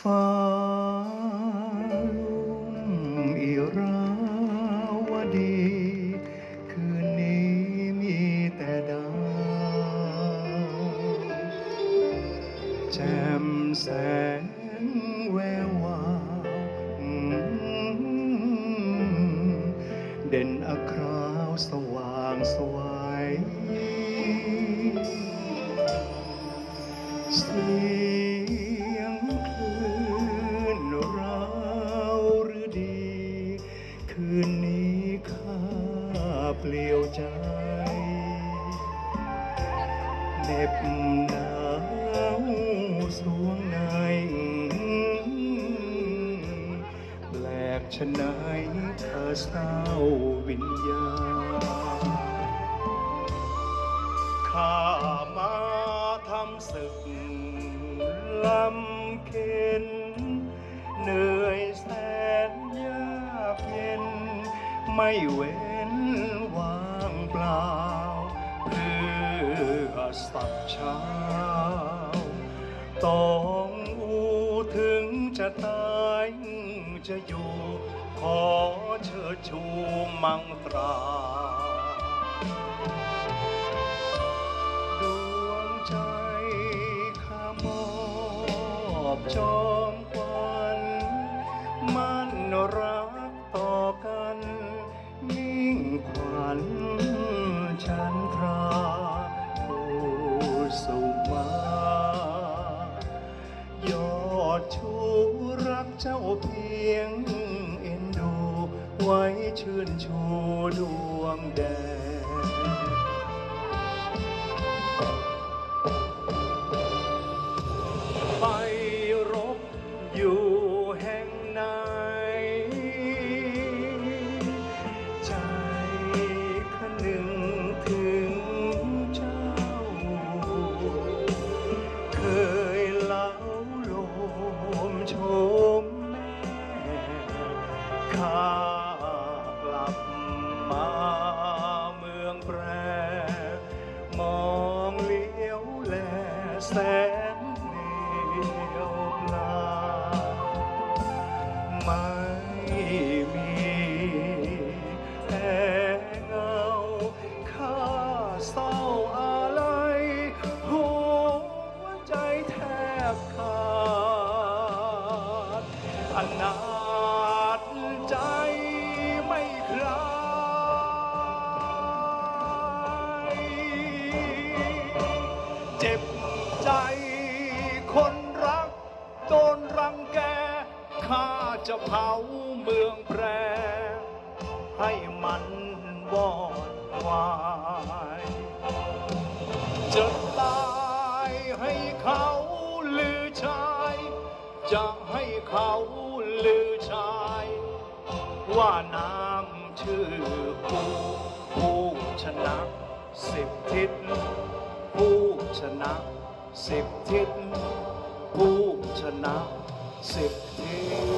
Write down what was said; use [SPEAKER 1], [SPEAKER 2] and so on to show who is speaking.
[SPEAKER 1] ฟ้าลมอิราวดี คืนนี้มีแต่ดาว แจ่มแสง เด่นอัคราวสว่างสวยเสียงคลื่นราวหรือดี คืนนี้ข้าเปลี่ยวใจเหน็บหนาวสวงนแลกชะไหนเธอเศร้าวิญญาณข้ามาทำศึกลำเข็นเหนื่อยแสนยากเย็น ไม่เว้นว่างเปล่า เพื่อสักเช้า จะอยู่ ขอเชิดชูมังตราดวงใจข้ามอบจอมควันมันรักต่อกัน มิ่งขวัญชันทราผู้สุมา ยอดชู เจ้าเพียงเอ็นดู ไว้ชื่นชูดวงแดง ข้ากลับมาเมืองแปรมองเลี้ยวแลแส จะเผาเมืองแปรให้มันวอดวายจะตายให้เขาลือชาย จะให้เขาลือชาย ว่าน้ำชื่อผู้ผู้ชนะสิบทิศผู้ชนะสิบทิศผู้ชนะสิบทิศ